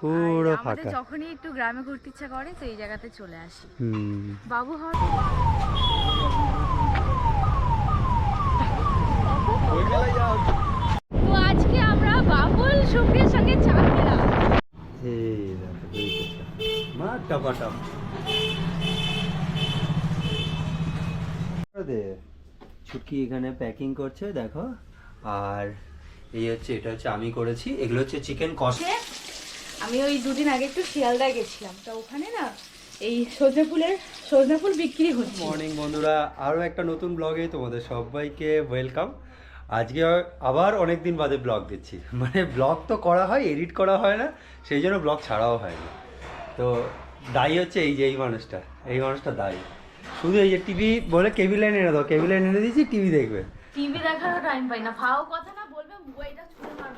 পুরো ফাঁকা। যখনই একটু গ্রামে ঘুরতে ইচ্ছা করে তো এই জায়গাতে চলে আসি। হুম। বাবু তো আজকে আমরা বাবুল শুক্রের সঙ্গে চা খেলাম। এই দেখো, এই দেখো। মা টপাটপ। ছুটকি এখানে প্যাকিং করছে দেখো। আর এই হচ্ছে এটা হচ্ছে আমি করেছি। এগুলো হচ্ছে চিকেন কষা আমি ওই দুদিন আগে একটু শিয়ালদায় গেছিলাম। তো ওখানে না এই সজনে ফুলের সজনে ফুল বিক্রি হচ্ছে। মর্নিং বন্ধুরা আরও একটা নতুন ব্লগে তোমাদের সবাইকে ওয়েলকাম আজকে আবার অনেক দিন বাদে ব্লগ দিচ্ছি। মানে ব্লগ তো করা হয় এডিট করা হয় না সেই জন্য ব্লগ ছাড়াও হয় না তো দায়ী হচ্ছে এই যে এই মানুষটা এই মানুষটা দায়ী। শুধু এই যে টিভি বলে কেবিল লাইন এনে দাও কেবিল লাইন এনে দিয়েছি টিভি দেখবে। টিভি দেখার টাইম পাই না। ফাও কথা না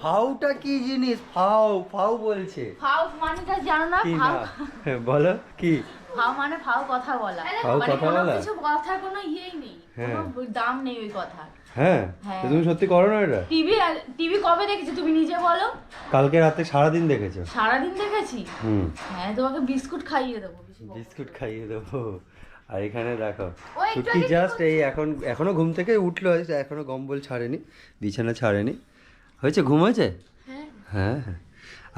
ফাউটা কি জিনিস? ফাউ ফাউ বলছে। ফাও মানেটা জানো না কি না? বলো কি? ফাও মানে ফাও কথা বলা। ফাও মানে কথা বলা? কিছু কথার কোনো ইয়েই নেই। হ্যাঁ। কোনো দাম নেই ওই কথা হ্যাঁ? হ্যাঁ। তুমি সত্যি করো না এটা? টিভি টিভি কবে দেখেছি? তুমি নিজে বলো। কালকে রাতে সারাদিন দেখেছ? সারাদিন দেখেছি। হুম। হ্যাঁ তোমাকে বিস্কুট খাইয়ে দেবো। বিস্কুট। খাইয়ে দেবো। আর এখানে দেখো ছুটকি জাস্ট এই এখন এখনও ঘুম থেকে উঠল এখনও গম্বল ছাড়েনি বিছানা ছাড়েনি। হয়েছে? ঘুম হয়েছে? হ্যাঁ। হ্যাঁ হ্যাঁ।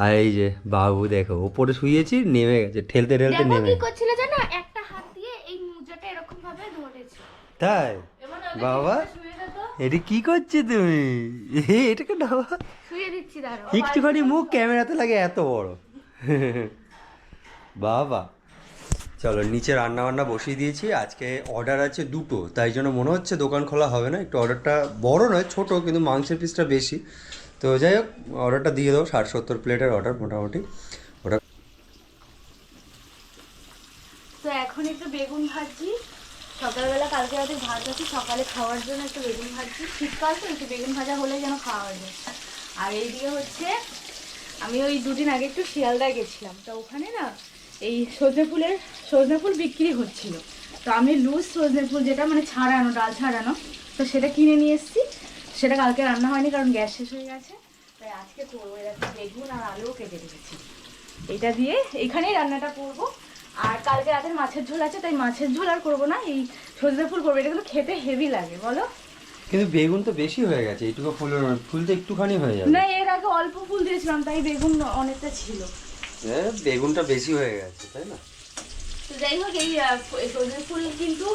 আর এই যে বাবু দেখো ওপরে শুয়েছি নেমে গেছে ঠেলতে ঠেলতে নেমে। কি করছিল জানো? একটা হাত দিয়ে এই মোজাটা এরকম ভাবে ধরেছে। তাই? বাবা এটা কি করছে তুমি? এটাকে বাবা। শুয়ে দিচ্ছি দাঁড়ো একটুখানি মুখ ক্যামেরাতে লাগে এত বড়। বাবা চলো, নিচে রান্না বান্না বসিয়ে দিয়েছি। আজকে অর্ডার আছে দুটো, তাই জন্য মনে হচ্ছে দোকান খোলা হবে না। একটু অর্ডারটা বড় নয়, ছোট, কিন্তু মাংসের পিসটা বেশি। তো যাই হোক অর্ডারটা দিয়ে দাও ষাট সত্তর প্লেটের অর্ডার মোটামুটি। ওটা তো এখন একটু বেগুন ভাজি। সকালবেলা কালকে রাতে ভাত আছে, সকালে খাওয়ার জন্য একটু বেগুন ভাজি। শীতকাল তো, একটু বেগুন ভাজা হলে যেন খাওয়া যায়। আর এইদিকে হচ্ছে, আমি ওই দুদিন আগে একটু শিয়ালদায় গেছিলাম। তো ওখানে না, এই সজনে ফুলের সজনে ফুল বিক্রি হচ্ছিল। তো আমি লুজ সজনে ফুল যেটা মানে ছাড়ানো ডাল ছাড়ানো তো সেটা কিনে নিয়ে এসেছি। সেটা কালকে রান্না হয়নি কারণ গ্যাস শেষ হয়ে গেছে। তাই আজকে করব এরকম বেগুন আর আলুও কেটে রেখেছি। এটা দিয়ে এখানেই রান্নাটা করব। আর কালকে রাতের মাছের ঝোল আছে তাই মাছের ঝোল আর করব না এই সজনে ফুল করব। এটা কিন্তু খেতে হেভি লাগে বলো? কিন্তু বেগুন তো বেশি হয়ে গেছে এইটুকু ফুলের ফুল তো একটুখানি হয়ে যাবে। না এর আগে অল্প ফুল দিয়েছিলাম তাই বেগুন অনেকটা ছিল। বেগুনটা বেশি হয়ে গেছে তাই না? তো যাই হোক এই সজনে ফুল কিন্তু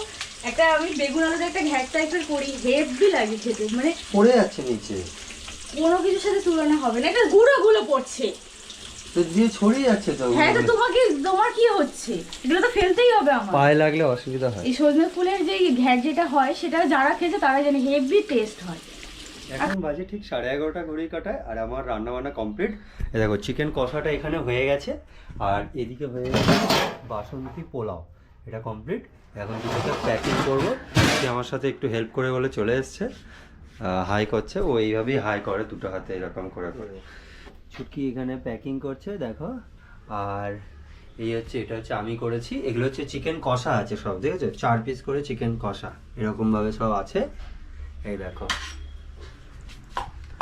একটা আমি বেগুন আলুর একটা ঘ্যাট টাইপের করি হেভি লাগে খেতে। মানে পড়ে যাচ্ছে নিচে। কোনো কিছুর সাথে তুলনা হবে না এটা গুঁড়ো গুলো পড়ছে। তো দিয়ে ছড়িয়ে যাচ্ছে তো হ্যাঁ তো তোমাকে তোমার কি হচ্ছে? এগুলো তো ফেলতেই হবে আমার। পায়ে লাগলে অসুবিধা হয়। এই সজনে ফুলের যে ঘ্যাট যেটা হয় সেটা যারা খেয়েছে তারা জানে হেভি টেস্ট হয়। এখন বাজে ঠিক সাড়ে এগারোটা ঘড়ির কাটায় আর আমার রান্না বান্না কমপ্লিট দেখো চিকেন কষাটা এখানে হয়ে গেছে। আর এদিকে হয়ে গেছে বাসন্তী পোলাও। এটা কমপ্লিট। এখন দুটোকে প্যাকিং করব। সে আমার সাথে একটু হেল্প করে বলে চলে এসছে। হাই করছে। ও এইভাবেই হাই করে, দুটো হাতে এরকম করে করে। ছুটকি এখানে প্যাকিং করছে, দেখো। আর এই হচ্ছে, এটা হচ্ছে আমি করেছি। এগুলো হচ্ছে চিকেন কষা আছে সব দেখেছ চার পিস করে চিকেন কষা। এরকমভাবে সব আছে। এই দেখো।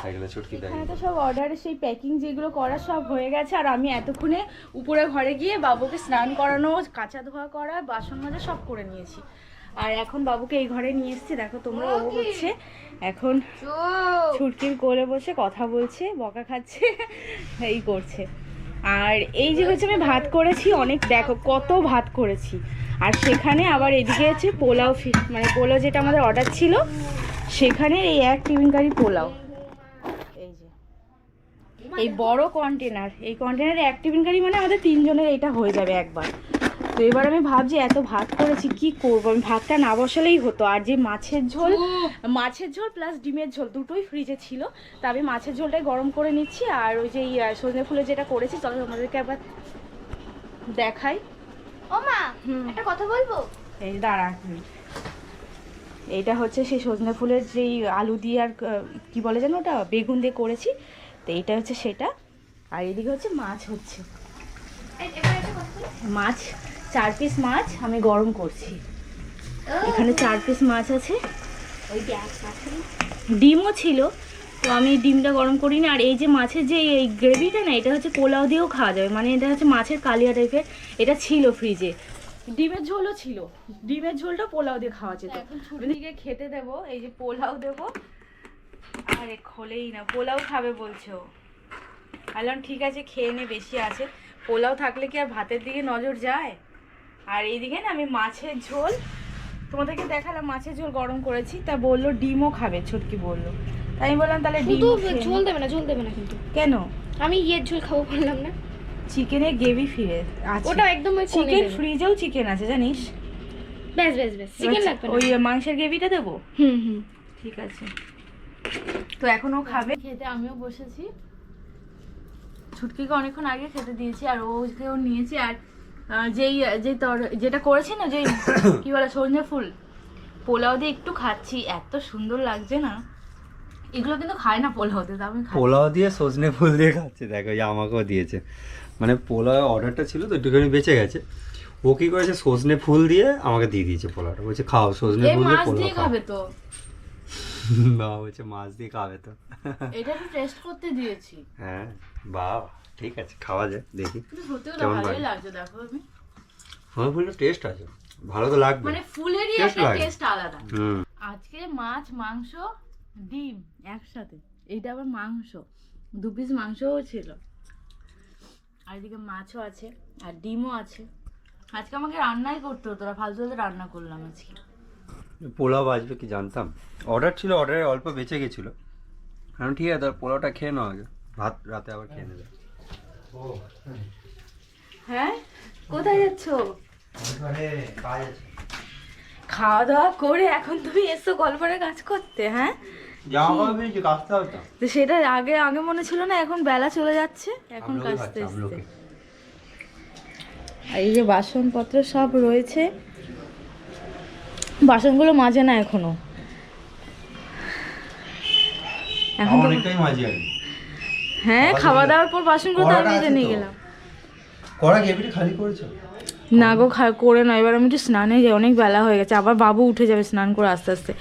এগুলো ছুটকি দেয় এখানে তো সব অর্ডারে সেই প্যাকিং যেগুলো করা সব হয়ে গেছে আর আমি এতক্ষণে উপরে ঘরে গিয়ে বাবুকে স্নান করানো কাঁচা ধোয়া করা বাসন মাজা সব করে নিয়েছি। আর এখন বাবুকে এই ঘরে নিয়ে এসেছি দেখো তোমরা ও হচ্ছে এখন ছুটকির কোলে বসে কথা বলছে বকা খাচ্ছে এই করছে। আর এই যে হচ্ছে আমি ভাত করেছি অনেক দেখো কত ভাত করেছি। আর সেখানে আবার এদিকে হচ্ছে পোলাও ফি- মানে পোলাও যেটা আমাদের অর্ডার ছিল সেখানে এই এক টিফিন কারি পোলাও। এই বড় কন্টেনার এই কন্টেনারে এক টিফিন কারি মানে আমাদের তিনজনের এটা হয়ে যাবে একবার। তো এবার আমি ভাবছি এত ভাত করেছি কি করব? আমি ভাতটা না বসালেই হতো। আর যে মাছের ঝোল মাছের ঝোল প্লাস ডিমের ঝোল দুটোই ফ্রিজে ছিল। তা আমি মাছের ঝোলটাই গরম করে নিচ্ছি আর ওই যে সজনে ফুলের যেটা করেছি চলো তোমাদেরকে একবার দেখাই। ও মা। একটা কথা বলব? এই দাঁড়া এইটা হচ্ছে সেই সজনে ফুলের যেই আলু দিয়ে আর কি বলে যেন ওটা? বেগুন দিয়ে করেছি। তো এইটা হচ্ছে সেটা। আর এদিকে হচ্ছে মাছ হচ্ছে। মাছ চার পিস মাছ আমি গরম করছি। এখানে চার পিস মাছ আছে। ডিমও ছিল তো আমি ডিমটা গরম করি না আর এই যে মাছের যে এই গ্রেভিটা না এটা হচ্ছে পোলাও দিয়েও খাওয়া যাবে। মানে এটা হচ্ছে মাছের কালিয়া টাইপের এটা ছিল ফ্রিজে ডিমের ঝোলও ছিল। ডিমের ঝোলটা পোলাও দিয়ে খাওয়া যেত। ছুটিকে খেতে দেবো এই যে পোলাও দেবো। আরে খোলেই না পোলাও খাবে বলছো বললাম ঠিক আছে খেয়ে নে বেশি আছে। পোলাও থাকলে কি আর ভাতের দিকে নজর যায়? আর এইদিকে না আমি মাছের ঝোল তোমাদেরকে দেখালাম মাছের ঝোল গরম করেছি তা বলল ডিমও খাবে ছুটকি বলল। তাই আমি বললাম তাহলে ডিম ঝোল দেবে না ঝোল দেবে না কিন্তু। কেন? আমি ইয়ের ঝোল খাব বললাম না। চিকেনের গ্রেভি ফিরে আছে। ওটা একদম চিকেন ফ্রিজেও চিকেন আছে জানিস? ব্যাস ব্যাস ব্যাস চিকেন লাগবে না। ওই মাংসের গ্রেভিটা দেবো? হুম হুম। ঠিক আছে। তো এখনও খাবে। খেতে আমিও বসেছি। ছুটকিকে অনেকক্ষণ আগে খেতে দিয়েছি আর ওকেও নিয়েছি আর যেই যে তর যেটা করেছি না যে কি বলে সজনে ফুল পোলাও দিয়ে একটু খাচ্ছি এত সুন্দর লাগছে না। এগুলো কিন্তু খায় না পোলাওতে তো আমি পোলাও দিয়ে সজনে ফুল দিয়ে খাচ্ছে দেখো এই আমাকেও দিয়েছে। মানে পোলাও অর্ডারটা ছিল তো একটুখানি বেঁচে গেছে। ও কি করেছে সজনে ফুল দিয়ে আমাকে দিয়ে দিয়েছে পোলাওটা। বলছে খাও সজনে ফুল দিয়ে পোলাও খাবে তো। বলছে মাছ দিয়ে খাবে তো। এটা একটু টেস্ট করতে দিয়েছি। হ্যাঁ বাহ ঠিক আছে খাওয়া যায় দেখি কেমন ভালোই লাগছে দেখো আমি টেস্ট আছে ভালো তো লাগবে। মানে ফুলেরই একটা টেস্ট আলাদা। হুম। আজকে মাছ মাংস ডিম একসাথে। এইটা আবার মাংস দু পিস মাংসও ছিল। আর এদিকে মাছও আছে আর ডিমও আছে। আজকে আমাকে রান্নাই করতে হতো না ফালতু ফালতু রান্না করলাম আজকে। পোলাও বাজবে কি জানতাম? অর্ডার ছিল অর্ডারে অল্প বেঁচে গেছিল। কারণ ঠিক আছে তাহলে পোলাওটা খেয়ে নাও আগে। ভাত রাতে আবার খেয়ে নেবে। হ্যাঁ? কোথায় যাচ্ছ? খাওয়া দাওয়া করে এখন তুমি এসো গল্পের কাজ করতে হ্যাঁ? তো। সেটা আগে আগে মনে ছিল না এখন বেলা চলে যাচ্ছে এখন কাজতে এই যে বাসনপত্র সব রয়েছে বাসনগুলো মাজে না এখনও। হ্যাঁ খাওয়া দাওয়ার পর বাসনগুলো তো আমি মেজে নিয়ে গেলাম। কড়া গেবিটি খালি করেছ? না গো খা- করে না। এবার আমি একটু স্নানে যাই অনেক বেলা হয়ে গেছে। আবার বাবু উঠে যাবে স্নান করে আস্তে আস্তে।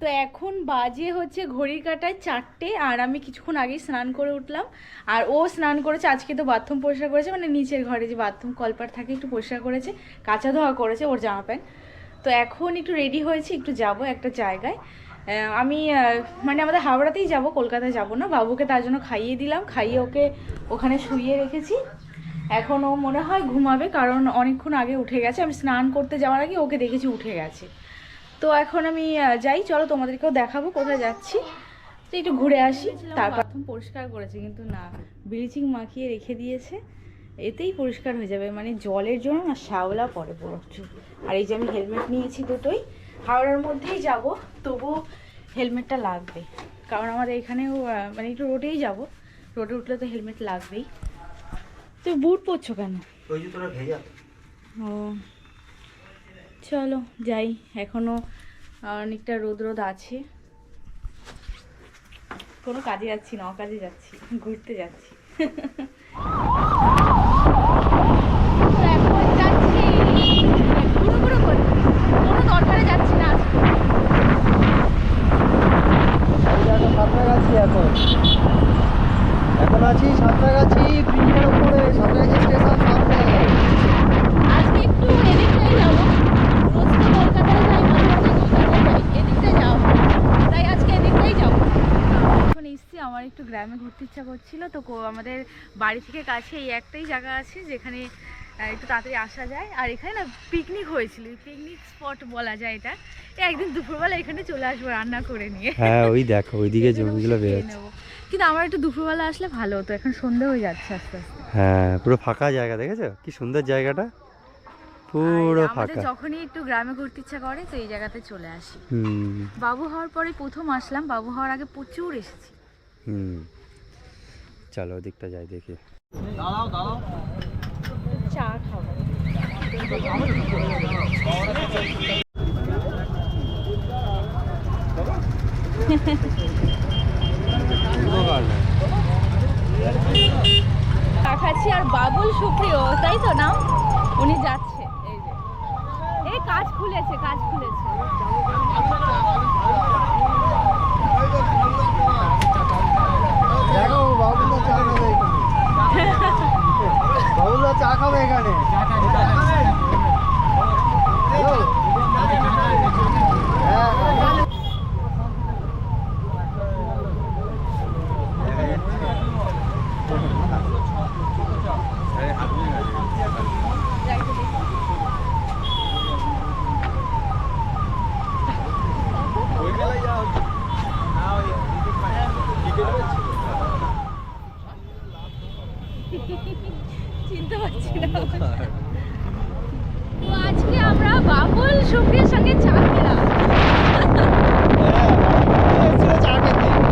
তো এখন বাজে হচ্ছে ঘড়ির কাটায় চারটে আর আমি কিছুক্ষণ আগেই স্নান করে উঠলাম। আর ও স্নান করেছে আজকে তো বাথরুম পরিষ্কার করেছে মানে নিচের ঘরে যে বাথরুম কলপার থাকে একটু পরিষ্কার করেছে কাঁচা ধোয়া করেছে ওর জামা প্যান্ট। তো এখন একটু রেডি হয়েছে একটু যাব একটা জায়গায়। আমি মানে আমাদের হাওড়াতেই যাব কলকাতায় যাব না। বাবুকে তার জন্য খাইয়ে দিলাম খাইয়ে ওকে ওখানে শুইয়ে রেখেছি। এখন ও মনে হয় ঘুমাবে কারণ অনেকক্ষণ আগে উঠে গেছে। আমি স্নান করতে যাওয়ার আগে ওকে দেখেছি উঠে গেছে। তো এখন আমি যাই চলো তোমাদেরকেও দেখাবো কোথায় যাচ্ছি। তো একটু ঘুরে আসি তারপর প্রথম পরিষ্কার করেছে কিন্তু না ব্লিচিং মাখিয়ে রেখে দিয়েছে। এতেই পরিষ্কার হয়ে যাবে। মানে জলের জন্য না শ্যাওলা পড়ে পুরো। চুল। আর এই যে আমি হেলমেট নিয়েছি দুটোই হাওড়ার মধ্যেই যাব তবু হেলমেটটা লাগবে। কারণ আমাদের এখানেও মানে একটু রোডেই যাব। রোডে উঠলে তো হেলমেট লাগবেই। তো বুট পরছো কেন? ও চলো যাই। এখনও অনেকটা রোদ রোদ আছে। কোনো কাজে যাচ্ছি না অকাজে যাচ্ছি। ঘুরতে যাচ্ছি তো এখন যাচ্ছি ঘুরো ঘুরো করে কোনো দরকারে যাচ্ছি না আজকে। সাঁতরাগাছি এখন এখন আছি সাঁতরাগাছি ব্রিজের উপরে সাঁতরাগাছি স্টেশন সামনে আজকে একটু এদিকটাই যাব রোজ তো কলকাতায় যাই মাঝে মাঝে কলকাতায় যাই এদিকটাই যাও তাই আজকে এদিকটাই যাব এখন এসছি আমার একটু গ্রামে করছিল তো আমাদের বাড়ি থেকে কাছে এই একটাই জায়গা আছে যেখানে একটু তাড়াতাড়ি আসা যায়। আর এখানে না পিকনিক হয়েছিল পিকনিক স্পট বলা যায় এটা। একদিন দুপুরবেলা এখানে চলে আসব রান্না করে নিয়ে। হ্যাঁ ওই দেখো ওইদিকে জমিগুলো বেরোচ্ছে। কিন্তু আমার একটু দুপুরবেলা আসলে ভালো হতো এখন সন্ধে হয়ে যাচ্ছে আস্তে আস্তে। হ্যাঁ পুরো ফাঁকা জায়গা দেখেছ? কি সুন্দর জায়গাটা। পুরো ফাঁকা। যখনই একটু গ্রামে ঘুরতে ইচ্ছা করে তো এই জায়গাতে চলে আসি। হুম। বাবু হওয়ার পরে প্রথম আসলাম বাবু হওয়ার আগে প্রচুর এসেছি। হুম। চলো ওদিকটা যাই দেখি। চা খাব। চা খাচ্ছি আর বাবুল সুপ্রিয় তাই তো নাম উনি যাচ্ছে এই যে। এই কাজ খুলেছে কাজ খুলেছে। চা খাবে এখানে বাবুলা চা খাবে এখানে হ্যালো? হ্যাঁ, হ্যাঁ। চিনতে পারছি না তো আজকে আমরা বাবুল শুক্রিয়ার সঙ্গে চা খেলাম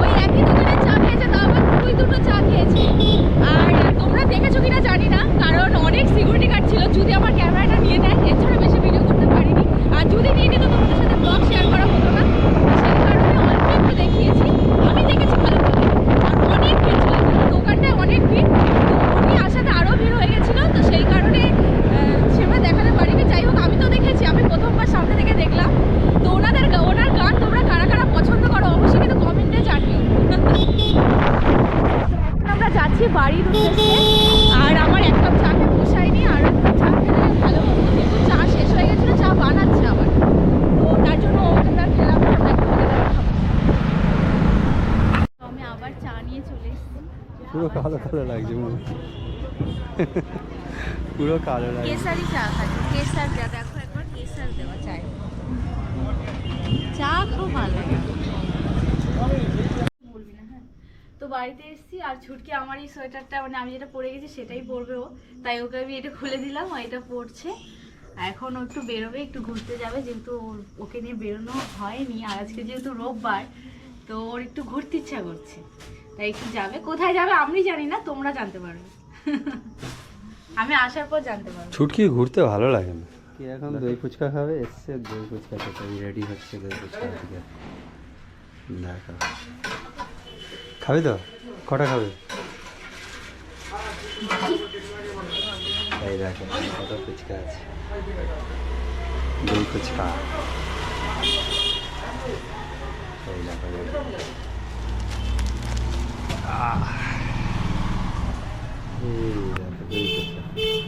ওই একই দোকানে চা খেয়েছে তাও আবার দুই দুটো চা খেয়েছে আর তোমরা দেখেছ কিনা জানি না কারণ অনেক সিকিউরিটি গার্ড ছিল যদি আমার ক্যামেরাটা নিয়ে নেয় এর জন্য বেশি ভিডিও করতে পারিনি আর যদি নিয়ে নিত তোমাদের সাথে ব্লগ শেয়ার করা হতো না সেই কারণে অল্প একটু দেখিয়েছি আমি দেখেছি ভালো করে আর অনেক ভিড় ছিল এখানে দোকানটায় অনেক ভিড় তো উনি আসাতে আরও ভিড় হয়ে গেছিল তো সেই কারণে আহ, সেভাবে দেখাতে পারিনি যাই হোক আমি তো দেখেছি আমি প্রথমবার সামনে থেকে দেখলাম তো ওনাদের গা- ওনার গান তোমরা কারা কারা পছন্দ করো অবশ্যই কিন্তু কমেন্টে জানিও এখন আমরা যাচ্ছি বাড়ির উদ্দেশ্যে আর আমার এক কাপ চা খেয়ে পোষায়নি আর এক কাপ চা খেলে ভালো হতো কিন্তু চা শেষ হয়ে গেছিল চা বানাচ্ছে আবার তো তার জন্য আমরা খেলাম না, আমরা একটু পরে খাব। তো আমি আবার চা নিয়ে চলে এসেছি পুরো কালো কালো লাগছে মুখ। পুরো কালো লাগছে। কেসারি চা খাচ্ছি কেসার চা, দেখো একবার কেসার দেওয়া চায় চা খুব ভালো হ্যাঁ। তো বাড়িতে এসেছি আর ছুটকি আমার এই সোয়েটারটা মানে আমি যেটা পরে গেছি সেটাই পরবে ও। তাই ওকে আমি এটা খুলে দিলাম আর এটা পরছে। এখন ও একটু বেরোবে, একটু ঘুরতে যাবে, যেহেতু ওকে নিয়ে বেরোনো হয়নি। আর আজকে যেহেতু রোববার, তো ওর একটু ঘুরতে ইচ্ছা করছে। তাই একটু যাবে? কোথায় যাবে? আমি জানি না তোমরা জানতে পারবে আমি আসার পর জানতে পারব। ছুটকি ঘুরতে ভালো লাগে না। কি এখন দই ফুচকা খাবে? এসছে দই ফুচকা খেতে রেডি হচ্ছে দই ফুচকা থেকে দেখো। খাবে তো? কটা খাবে? এই দেখো কত ফুচকা আছে। দই ফুচকা। এই দেখো।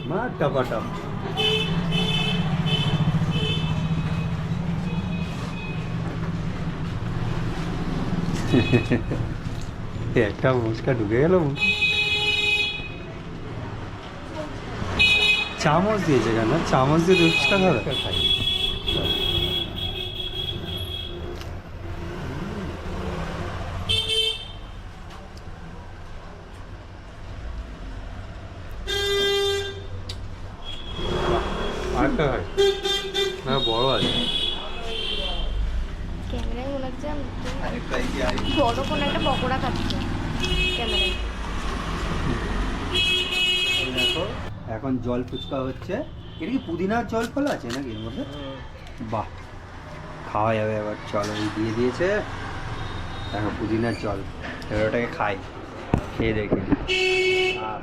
মা একটা মুচকা ঢুকে গেল চামচ দিয়েছে কেন? চামচ দিয়ে ফুচকা খাবে? আরেকটা খাই না বড় আছে বড় কোনো একটা পকোড়া খাচ্ছে ক্যামেরায়। দেখো এখন জল ফুচকা হচ্ছে। এটা কি পুদিনার জল ফল আছে নাকি এর মধ্যে? বাহ খাওয়া যাবে এবার চলো এই দিয়ে দিয়েছে। দেখো পুদিনার জল এবার ওটাকে খাই খেয়ে দেখি। আহ।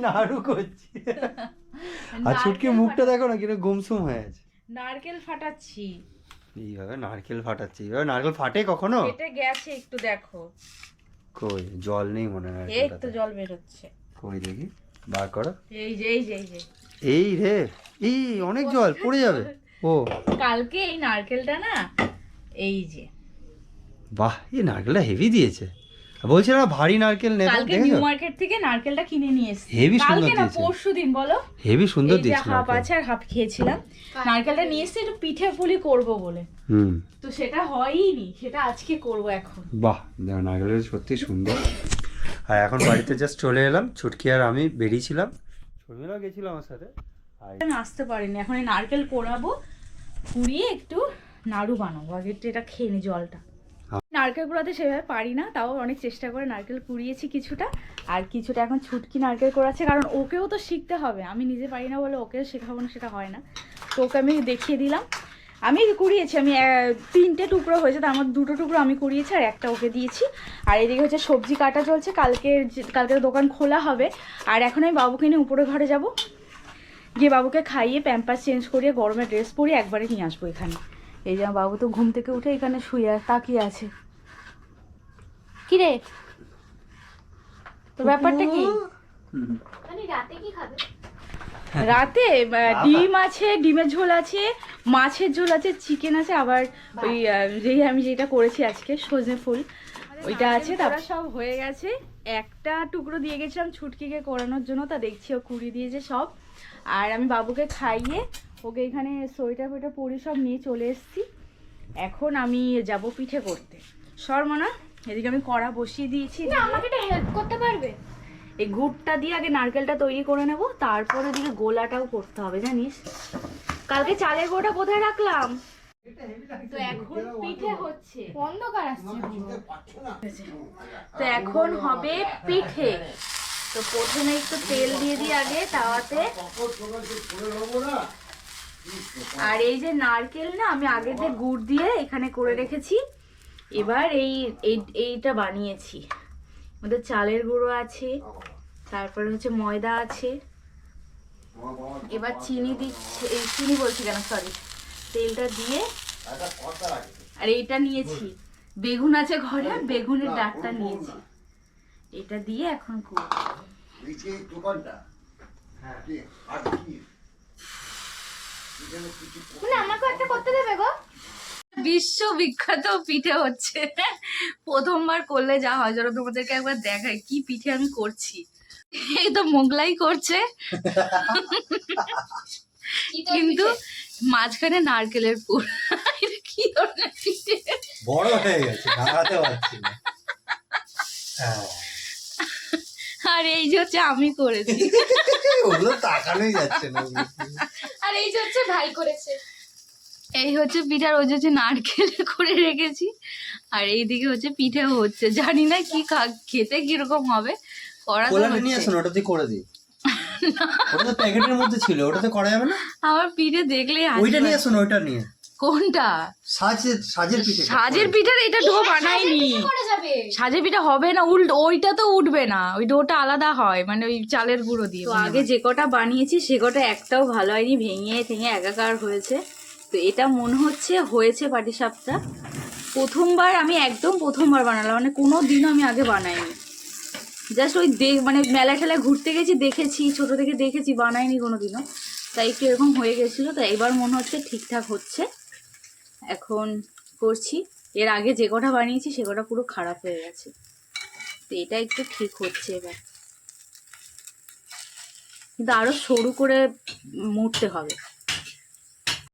নাড়ু করছি। আর ছুটকি নারকেল মুখটা দেখো না কীরকম গুমসুম হয়ে আছে। নারকেল ফাটাচ্ছি। এইভাবে নারকেল ফাটাচ্ছি এইভাবে নারকেল ফাটে কখনো? কেটে গেছে একটু দেখো। কই? জল নেই মনে হয় এই তো। জল বেরোচ্ছে। কই দেখি? বার করো। এই যে এই যে এই যে। এই রে এই অনেক জল পড়ে যাবে। ও। কালকে এই নারকেলটা না এই যে। বাহ এই নারকেলটা হেভি দিয়েছে। বলছি না ভারী নারকেল নেবে কালকে নিউ মার্কেট থেকে নারকেলটা কিনে নিয়ে এসেছি। হেভি সুন্দর কালকে না পরশু দিন বলো? হেভি সুন্দর দিয়েছে হাফ আছে আর হাফ খেয়েছিলাম। নারকেলটা নিয়ে এসেছি একটু পিঠে পুলি করব বলে। হুম। তো সেটা হয়ইনি সেটা আজকে করব এখন। বাহ দেখো নারকেলের সত্যি সুন্দর। আর এখন বাড়িতে জাস্ট চলে এলাম ছুটকি আর আমি বেরিয়েছিলাম। শর্মিলাও গেছিল আমার সাথে। আর আমি আসতে পারিনি এখন এই নারকেল কোড়াবো কুড়িয়ে একটু নাড়ু বানাবো। আগে এটা খেয়ে নি জলটা। নারকেল কুড়াতে সেভাবে পারি না তাও অনেক চেষ্টা করে নারকেল কুড়িয়েছি কিছুটা। আর কিছুটা এখন ছুটকি নারকেল কুড়াচ্ছে কারণ ওকেও তো শিখতে হবে। আমি নিজে পারি না বলে ওকেও শেখাবো না সেটা হয় না। তো ওকে আমি দেখিয়ে দিলাম। আমি কুড়িয়েছি আমি তিনটে টুকরো হয়েছে তার মধ্যে দুটো টুকরো আমি কুড়িয়েছি আর একটা ওকে দিয়েছি। আর এদিকে হচ্ছে সবজি কাটা চলছে কালকে কালকে দোকান খোলা হবে। আর এখন আমি বাবুকে নিয়ে উপরে ঘরে যাব। গিয়ে বাবুকে খাইয়ে প্যাম্পাস চেঞ্জ করিয়ে গরমে ড্রেস পরিয়ে একবারে নিয়ে আসব এখানে। এই যে আমার বাবু তো ঘুম থেকে উঠে এখানে শুয়ে তাকিয়ে আছে। কি রে তোর ব্যাপারটা কি? মানে রাতে কি খাবে? রাতে ডিম আছে ডিমের ঝোল আছে মাছের ঝোল আছে চিকেন আছে আবার ওই যেই আমি যেটা করেছি আজকে সজনে ফুল ওইটা আছে। তারপর সব হয়ে গেছে। একটা টুকরো দিয়ে গেছিলাম ছুটকিকে করানোর জন্য তা দেখছি ও কুড়ি দিয়েছে সব। আর আমি বাবুকে খাইয়ে ওকে এখানে সোয়েটার ফোয়েটার পরে সব নিয়ে চলে এসেছি। এখন আমি যাব পিঠে করতে। শর্মনা এদিকে আমি কড়া বসিয়ে দিয়েছি। আমাকে এটা হেল্প করতে পারবে? এই গুড়টা দিয়ে আগে নারকেলটা তৈরি করে নেব তারপরে দিকে গোলাটাও করতে হবে জানিস? কালকে চালের গোটা কোথায় রাখলাম? তো এখন পিঠে হচ্ছে। অন্ধকার আসছে। তো এখন হবে পিঠে। তো প্রথমে একটু তেল দিয়ে দিই আগে তাওয়াতে। আর এই যে নারকেল না আমি আগে যে গুড় দিয়ে এখানে করে রেখেছি এবার এই এই- এইটা বানিয়েছি। আমাদের চালের গুঁড়ো আছে তারপরে হচ্ছে ময়দা আছে। এবার চিনি দিচ্ছে এই চিনি বলছি কেন সরি তেলটা দিয়ে আর এইটা নিয়েছি। বেগুন আছে ঘরে বেগুনের ডাঁটটা নিয়েছি। এটা দিয়ে এখন করব। মানে আমাকে একটা করতে দেবে গো। বিশ্ববিখ্যাত পিঠে হচ্ছে। প্রথমবার করলে যা হয় যেন তোমাদেরকে একবার দেখাই কি পিঠে আমি করছি। এই তো মোগলাই করছে। কিন্তু মাঝখানে নারকেলের পুর। কি ধরনের পিঠে? বড় হয়ে গেছে দাঁড়াতে পারছি না। হ্যাঁ। আর এই যে হচ্ছে আমি করেছি। ওগুলো তাকানোই যাচ্ছে না। আর এই যে হচ্ছে ভাই করেছে। এই হচ্ছে পিঠার ওই যে হচ্ছে নারকেল করে রেখেছি। আর এই দিকে হচ্ছে পিঠে হচ্ছে। জানি না কি খেতে কীরকম হবে। করা ওটাতে করে দিই। ওটা তো প্যাকেটের মধ্যে ছিল ওটাতে করা যাবে না? আমার পিঠে দেখলেই হাসি ওইটা নিয়ে। আসুন ওইটা নিয়ে। কোনটা? সাজের সাজের পিঠে। সাজের পিঠার এটা ডো বানাইনি। সাজের পিঠা হবে না উল্ট ওইটা তো উঠবে না। ওই ডোটা আলাদা হয় মানে ওই চালের গুঁড়ো দিয়ে তো আগে যে কটা বানিয়েছি সে কটা একটাও ভালো হয়নি ভেঙে ভেঙে একাকার হয়েছে। তো এটা মনে হচ্ছে হয়েছে পাটিসাপটা। প্রথমবার আমি একদম প্রথমবার বানালাম মানে কোনো দিনও আমি আগে বানাইনি। জাস্ট ওই দেখ মানে মেলা ঠেলা ঘুরতে গেছি, দেখেছি, ছোট থেকে দেখেছি, বানাইনি কোনো দিনও তাই একটু এরকম হয়ে গেছিল, তো এবার মনে হচ্ছে ঠিকঠাক হচ্ছে। এখন করছি। এর আগে যে কটা বানিয়েছি, সে কটা পুরো খারাপ হয়ে গেছে। তো এটা একটু ঠিক হচ্ছে এবার। কিন্তু আরও সরু করে মুড়তে হবে।